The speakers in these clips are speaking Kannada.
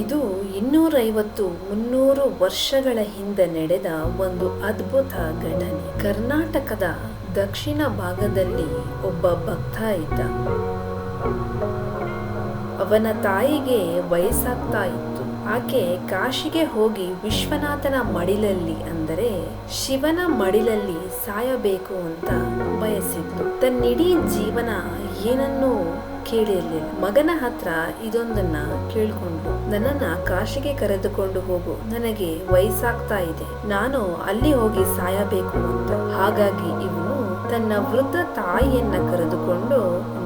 ಇದು ಇನ್ನೂರೈವತ್ತು ಮುನ್ನೂರು ವರ್ಷಗಳ ಹಿಂದೆ ನಡೆದ ಒಂದು ಅದ್ಭುತ ಘಟನೆ ಕರ್ನಾಟಕದ ದಕ್ಷಿಣ ಭಾಗದಲ್ಲಿ ಒಬ್ಬ ಭಕ್ತ ಇದ್ದ. ಅವನ ತಾಯಿಗೆ ವಯಸ್ಸಾಗ್ತಾ ಇತ್ತು. ಆಕೆ ಕಾಶಿಗೆ ಹೋಗಿ ವಿಶ್ವನಾಥನ ಮಡಿಲಲ್ಲಿ ಅಂದರೆ ಶಿವನ ಮಡಿಲಲ್ಲಿ ಸಾಯಬೇಕು ಅಂತ ಬಯಸಿದ್ಲು. ತನ್ನಿಡೀ ಜೀವನ ಏನನ್ನೂ ಕೇಳಿರ್ಲಿಲ್ಲ ಮಗನ ಹತ್ರ ಇದೊಂದನ್ನ ಕೇಳ್ಕೊಂಡು, ನನ್ನನ್ನ ಕಾಶಿಗೆ ಕರೆದುಕೊಂಡು ಹೋಗು. ನನಗೆ ವಯಸ್ಸಾಗ್ತಾ ಇದೆ. ನಾನು ಅಲ್ಲಿ ಹೋಗಿ ಸಾಯಬೇಕು ಅಂತ. ಹಾಗಾಗಿ ಇವನು ತನ್ನ ವೃದ್ಧ ತಾಯಿಯನ್ನ ಕರೆದುಕೊಂಡು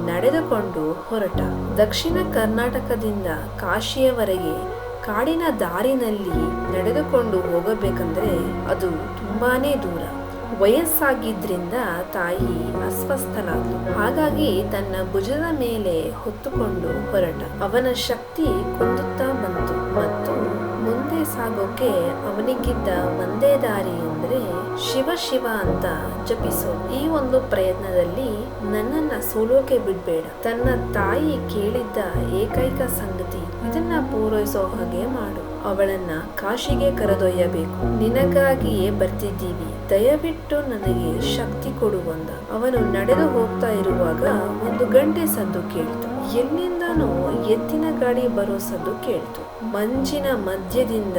ನಡೆದುಕೊಂಡು ಹೊರಟ. ದಕ್ಷಿಣ ಕರ್ನಾಟಕದಿಂದ ಕಾಶಿಯವರೆಗೆ ಕಾಡಿನ ದಾರಿನಲ್ಲಿ ನಡೆದುಕೊಂಡು ಹೋಗಬೇಕಂದ್ರೆ ಅದು ತುಂಬಾನೇ ದೂರ. ವಯಸ್ಸಾಗಿದ್ರಿಂದ ತಾಯಿ ಅಸ್ವಸ್ಥನಾದ್ಲು. ಹಾಗಾಗಿ ತನ್ನ ಭುಜದ ಮೇಲೆ ಹೊತ್ತುಕೊಂಡು ಹೊರಟ. ಅವನ ಶಕ್ತಿ ಕುಂದುತ್ತಾ ಬಂತು. ಸಾಗೋಕೆ ಅವನಿಗಿದ್ದ ಒಂದೇ ದಾರಿ ಅಂದ್ರೆ ಶಿವ ಶಿವ ಅಂತ ಜಪಿಸು. ಈ ಒಂದು ಪ್ರಯತ್ನದಲ್ಲಿ ನನ್ನನ್ನ ಸೋಲೋಕೆ ಬಿಡ್ಬೇಡ. ತನ್ನ ತಾಯಿ ಕೇಳಿದ್ದ ಏಕೈಕ ಸಂಗತಿ, ಇದನ್ನ ಪೂರೈಸೋ ಹಾಗೆ ಮಾಡು. ಅವಳನ್ನ ಕಾಶಿಗೆ ಕರೆದೊಯ್ಯಬೇಕು. ನಿನಗಾಗಿಯೇ ಬರ್ತಿದ್ದೀವಿ. ದಯವಿಟ್ಟು ನನಗೆ ಶಕ್ತಿ ಕೊಡುವಂದ ಅವನು ನಡೆದು ಹೋಗ್ತಾ ಇರುವಾಗ ಒಂದು ಗಂಟೆ ಸದ್ದು ಕೇಳ್ತು. ಎಲ್ಲಿಂದನೋ ಎತ್ತಿನ ಗಾಡಿ ಬರೋ ಸದ್ದು ಕೇಳ್ತು. ಮಂಜಿನ ಮಧ್ಯದಿಂದ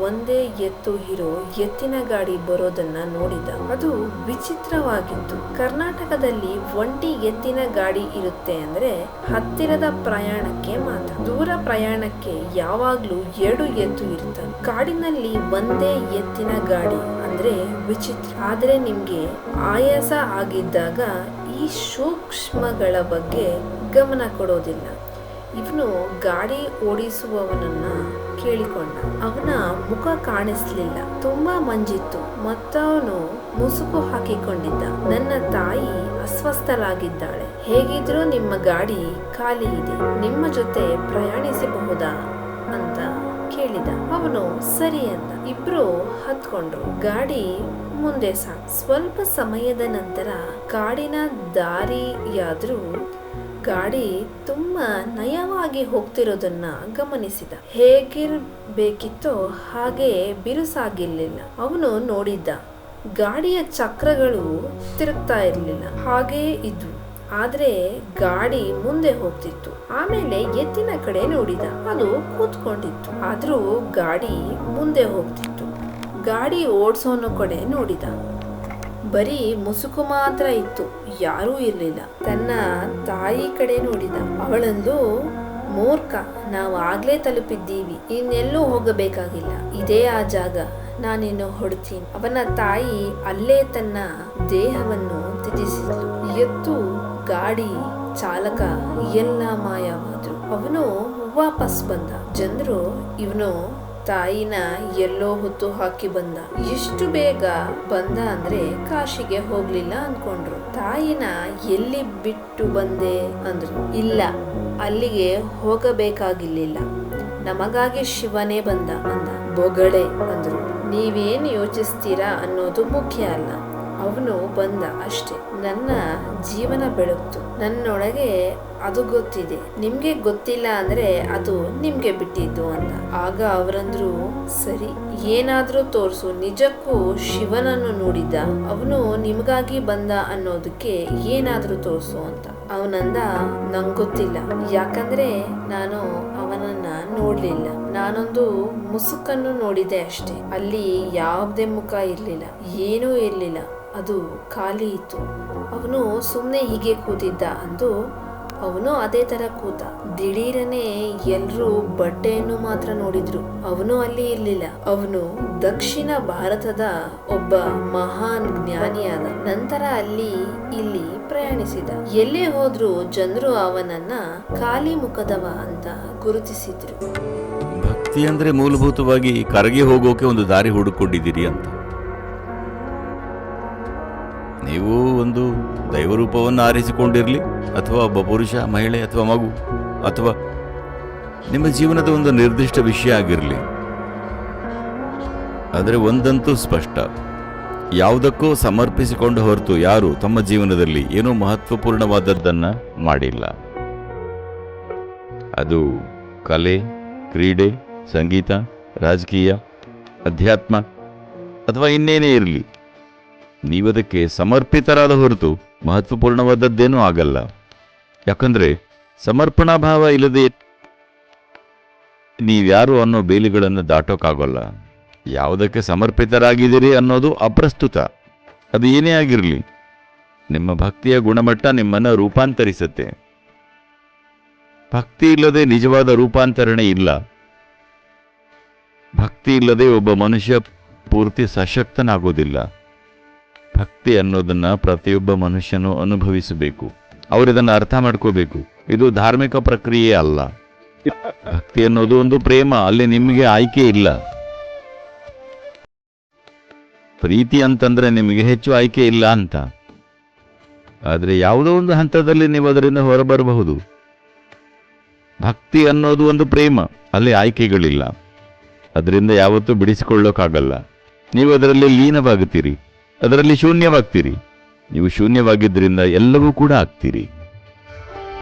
ಒಂದೇ ಎತ್ತು ಇರೋ ಎತ್ತಿನ ಗಾಡಿ ಬರೋದನ್ನ ನೋಡಿದ. ಅದು ವಿಚಿತ್ರವಾಗಿತ್ತು. ಕರ್ನಾಟಕದಲ್ಲಿ ಒಂಟಿ ಎತ್ತಿನ ಗಾಡಿ ಇರುತ್ತೆ ಅಂದ್ರೆ ಹತ್ತಿರದ ಪ್ರಯಾಣಕ್ಕೆ ಮಾತ್ರ. ದೂರ ಪ್ರಯಾಣಕ್ಕೆ ಯಾವಾಗ್ಲೂ ಎರಡು ಎತ್ತು ಇರ್ತವೆ. ಕಾಡಿನಲ್ಲಿ ಒಂದೇ ಎತ್ತಿನ ಗಾಡಿ ಅಂದ್ರೆ ವಿಚಿತ್ರ. ಆದ್ರೆ ನಿಮ್ಗೆ ಆಯಾಸ ಆಗಿದ್ದಾಗ ಈ ಸೂಕ್ಷ್ಮಗಳ ಬಗ್ಗೆ ಗಮನ ಕೊಡೋದಿಲ್ಲ. ಇವನು ಗಾಡಿ ಓಡಿಸುವವನನ್ನ ಕೇಳಿಕೊಂಡ. ಅವನ ಮುಖ ಕಾಣಿಸ್ಲಿಲ್ಲ. ತುಂಬಾ ಮಂಜಿತ್ತು. ಮತ್ತವನು ಮುಸುಕು ಹಾಕಿಕೊಂಡಿದ್ದ. ನನ್ನ ತಾಯಿ ಅಸ್ವಸ್ಥಳಾಗಿದ್ದಾಳೆ ಹೇಗಿದ್ರು ನಿಮ್ಮ ಗಾಡಿ ಖಾಲಿ ಇದೆ. ನಿಮ್ಮ ಜೊತೆ ಪ್ರಯಾಣಿಸಬಹುದಾ? ಅಂತ ಕೇಳಿದ. ಅವನು, ಸರಿ ಅಂದ. ಇಬ್ರು ಹತ್ಕೊಂಡ್ರು. ಗಾಡಿ ಮುಂದೆ ಸಾ ಸ್ವಲ್ಪ ಸಮಯದ ನಂತರ ಕಾಡಿನ ದಾರಿಯಾದ್ರೂ ಗಾಡಿ ತುಂಬಾ ನಯವಾಗಿ ಹೋಗ್ತಿರೋದನ್ನ ಗಮನಿಸಿದ. ಹೇಗಿರ್ಬೇಕಿತ್ತೋ ಹಾಗೆ ಬಿರುಸಾಗಿರ್ಲಿಲ್ಲ. ಅವನು ನೋಡಿದ್ದ, ಗಾಡಿಯ ಚಕ್ರಗಳು ತಿರುಗ್ತಾ ಇರ್ಲಿಲ್ಲ. ಹಾಗೇ ಇದ್ವು. ಆದ್ರೆ ಗಾಡಿ ಮುಂದೆ ಹೋಗ್ತಿತ್ತು. ಆಮೇಲೆ ಎತ್ತಿನ ಕಡೆ ನೋಡಿದ, ಅದು ಕೂತ್ಕೊಂಡಿತ್ತು. ಆದ್ರೂ ಗಾಡಿ ಮುಂದೆ ಹೋಗ್ತಿತ್ತು. ಗಾಡಿ ಓಡಿಸೋನು ಕಡೆ ನೋಡಿದ. ಬರೀ ಮುಸುಕು ಮಾತ್ರ ಇತ್ತು, ಯಾರೂ ಇರಲಿಲ್ಲ. ತನ್ನ ತಾಯಿ ಕಡೆ ನೋಡಿದ. ಅವಳಂದು, ಮೂರ್ಖ, ನಾವು ಆಗ್ಲೇ ತಲುಪಿದ್ದೀವಿ, ಇನ್ನೆಲ್ಲೂ ಹೋಗಬೇಕಾಗಿಲ್ಲ. ಇದೇ ಆ ಜಾಗ, ನಾನಿನ್ನು ಹೊಡ್ತೀನಿ. ಅವನ ತಾಯಿ ಅಲ್ಲೇ ತನ್ನ ದೇಹವನ್ನು ತ್ಯಜಿಸಿದಳು ಎತ್ತು, ಗಾಡಿ, ಚಾಲಕ, ಎಲ್ಲ ಮಾಯವಾದ್ರು. ಅವನು ವಾಪಸ್ ಬಂದ. ಜನರು ಇವನು ತಾಯಿನ ಎಲ್ಲೋ ಹೊತ್ತು ಹಾಕಿ ಬಂದ. ಎಷ್ಟು ಬೇಗ ಬಂದ ಅಂದ್ರೆ ಕಾಶಿಗೆ ಹೋಗ್ಲಿಲ್ಲ ಅನ್ಕೊಂಡ್ರು. ತಾಯಿನ ಎಲ್ಲಿ ಬಿಟ್ಟು ಬಂದೆ ಅಂದ್ರು. ಇಲ್ಲ, ಅಲ್ಲಿಗೆ ಹೋಗಬೇಕಾಗಿರ್ಲಿಲ್ಲ. ನಮಗಾಗಿ ಶಿವನೇ ಬಂದ ಅಂದ. ಬೊಗಳೆ ಅಂದ್ರು. ನೀವೇನು ಯೋಚಿಸ್ತೀರಾ ಅನ್ನೋದು ಮುಖ್ಯ ಅಲ್ಲ. ಅವನು ಬಂದ, ಅಷ್ಟೇ, ನನ್ನ ಜೀವನ ಬೆಳಗ್ತು ನನ್ನೊಳಗೆ ಅದು ಗೊತ್ತಿದೆ. ನಿಮ್ಗೆ ಗೊತ್ತಿಲ್ಲ ಅಂದ್ರೆ ಅದು ನಿಮ್ಗೆ ಬಿಟ್ಟಿದ್ದು ಅಂತ ಆಗ ಅವರಂದ್ರು, ಸರಿ, ಏನಾದ್ರೂ ತೋರ್ಸು, ನಿಜಕ್ಕೂ ಶಿವನನ್ನು ನೋಡಿದ್ದ, ಅವನು ನಿಮಗಾಗಿ ಬಂದ ಅನ್ನೋದಕ್ಕೆ ಏನಾದ್ರೂ ತೋರ್ಸು ಅಂತ. ಅವನಂದ, ನಂಗೆ ಗೊತ್ತಿಲ್ಲ, ಯಾಕಂದ್ರೆ ನಾನು ಅವನನ್ನ ನೋಡ್ಲಿಲ್ಲ. ನಾನೊಂದು ಮುಸುಕನ್ನು ನೋಡಿದೆ ಅಷ್ಟೇ. ಅಲ್ಲಿ ಯಾವುದೇ ಮುಖ ಇರ್ಲಿಲ್ಲ, ಏನೂ ಇರ್ಲಿಲ್ಲ. ಅದು ಖಾಲಿ ಇತ್ತು. ಅವನು ಸುಮ್ಮನೆ ಹೀಗೆ ಕೂತಿದ್ದ ಅಂದು ಅವನು ಅದೇ ತರ ಕೂತ. ದಿಢೀರನೆ ಎಲ್ಲರೂ ಬಟ್ಟೆಯನ್ನು ಮಾತ್ರ ನೋಡಿದ್ರು. ಅವನು ಅಲ್ಲಿ ಇರಲಿಲ್ಲ. ಅವನು ದಕ್ಷಿಣ ಭಾರತದ ಒಬ್ಬ ಮಹಾನ್ ಜ್ಞಾನಿಯಾದ ನಂತರ ಅಲ್ಲಿ ಇಲ್ಲಿ ಪ್ರಯಾಣಿಸಿದ. ಎಲ್ಲೇ ಹೋದ್ರು ಜನರು ಅವನನ್ನ ಖಾಲಿ ಮುಖದವ ಅಂತ ಗುರುತಿಸಿದ್ರು. ಭಕ್ತಿ ಅಂದ್ರೆ ಮೂಲಭೂತವಾಗಿ ಕರಗಿ ಹೋಗೋಕೆ ಒಂದು ದಾರಿ ಹುಡುಕೊಂಡಿದ್ದೀರಿ ಅಂತ. ನೀವು ಒಂದು ದೈವರೂಪವನ್ನು ಆರಿಸಿಕೊಂಡಿರಲಿ, ಅಥವಾ ಒಬ್ಬ ಪುರುಷ, ಮಹಿಳೆ, ಅಥವಾ ಮಗು, ಅಥವಾ ನಿಮ್ಮ ಜೀವನದ ಒಂದು ನಿರ್ದಿಷ್ಟ ವಿಷಯ ಆಗಿರಲಿ. ಆದರೆ ಒಂದಂತೂ ಸ್ಪಷ್ಟ. ಯಾವುದಕ್ಕೂ ಸಮರ್ಪಿಸಿಕೊಂಡು ಹೊರತು ಯಾರು ತಮ್ಮ ಜೀವನದಲ್ಲಿ ಏನೋ ಮಹತ್ವಪೂರ್ಣವಾದದ್ದನ್ನ ಮಾಡಿಲ್ಲ. ಅದು ಕಲೆ, ಕ್ರೀಡೆ, ಸಂಗೀತ, ರಾಜಕೀಯ, ಅಧ್ಯಾತ್ಮ, ಅಥವಾ ಇನ್ನೇನೇ ಇರಲಿ. ನೀವದಕ್ಕೆ ಸಮರ್ಪಿತರಾದ ಹೊರತು ಮಹತ್ವಪೂರ್ಣವಾದದ್ದೇನೂ ಆಗಲ್ಲ. ಯಾಕಂದ್ರೆ ಸಮರ್ಪಣಾ ಭಾವ ಇಲ್ಲದೆ ನೀವ್ಯಾರು ಅನ್ನೋ ಬೇಲಿಗಳನ್ನು ದಾಟೋಕ್ಕಾಗೋಲ್ಲ ಯಾವುದಕ್ಕೆ ಸಮರ್ಪಿತರಾಗಿದ್ದೀರಿ ಅನ್ನೋದು ಅಪ್ರಸ್ತುತ. ಅದು ಏನೇ ಆಗಿರಲಿ. ನಿಮ್ಮ ಭಕ್ತಿಯ ಗುಣಮಟ್ಟ ನಿಮ್ಮನ್ನು ರೂಪಾಂತರಿಸುತ್ತೆ. ಭಕ್ತಿ ಇಲ್ಲದೆ ನಿಜವಾದ ರೂಪಾಂತರಣೆ ಇಲ್ಲ. ಭಕ್ತಿ ಇಲ್ಲದೆ ಒಬ್ಬ ಮನುಷ್ಯ ಪೂರ್ತಿ ಸಶಕ್ತನಾಗೋದಿಲ್ಲ. ಭಕ್ತಿ ಅನ್ನೋದನ್ನ ಪ್ರತಿಯೊಬ್ಬ ಮನುಷ್ಯನು ಅನುಭವಿಸಬೇಕು. ಅವರು ಇದನ್ನು ಅರ್ಥ ಮಾಡ್ಕೋಬೇಕು. ಇದು ಧಾರ್ಮಿಕ ಪ್ರಕ್ರಿಯೆ ಅಲ್ಲ. ಭಕ್ತಿ ಅನ್ನೋದು ಒಂದು ಪ್ರೇಮ, ಅಲ್ಲಿ ನಿಮಗೆ ಆಯ್ಕೆ ಇಲ್ಲ. ಪ್ರೀತಿ ಅಂತಂದ್ರೆ ನಿಮಗೆ ಹೆಚ್ಚು ಆಯ್ಕೆ ಇಲ್ಲ ಅಂತ. ಆದರೆ ಯಾವುದೋ ಒಂದು ಹಂತದಲ್ಲಿ ನೀವು ಅದರಿಂದ ಹೊರಬರಬಹುದು. ಭಕ್ತಿ ಅನ್ನೋದು ಒಂದು ಪ್ರೇಮ, ಅಲ್ಲಿ ಆಯ್ಕೆಗಳಿಲ್ಲ. ಅದರಿಂದ ಯಾವತ್ತೂ ಬಿಡಿಸಿಕೊಳ್ಳೋಕ್ಕಾಗಲ್ಲ. ನೀವು ಅದರಲ್ಲಿ ಲೀನವಾಗುತ್ತೀರಿ. ಅದರಲ್ಲಿ ಶೂನ್ಯವಾಗ್ತೀರಿ. ನೀವು ಶೂನ್ಯವಾಗಿದ್ದರಿಂದ ಎಲ್ಲವೂ ಕೂಡ ಆಗ್ತೀರಿ.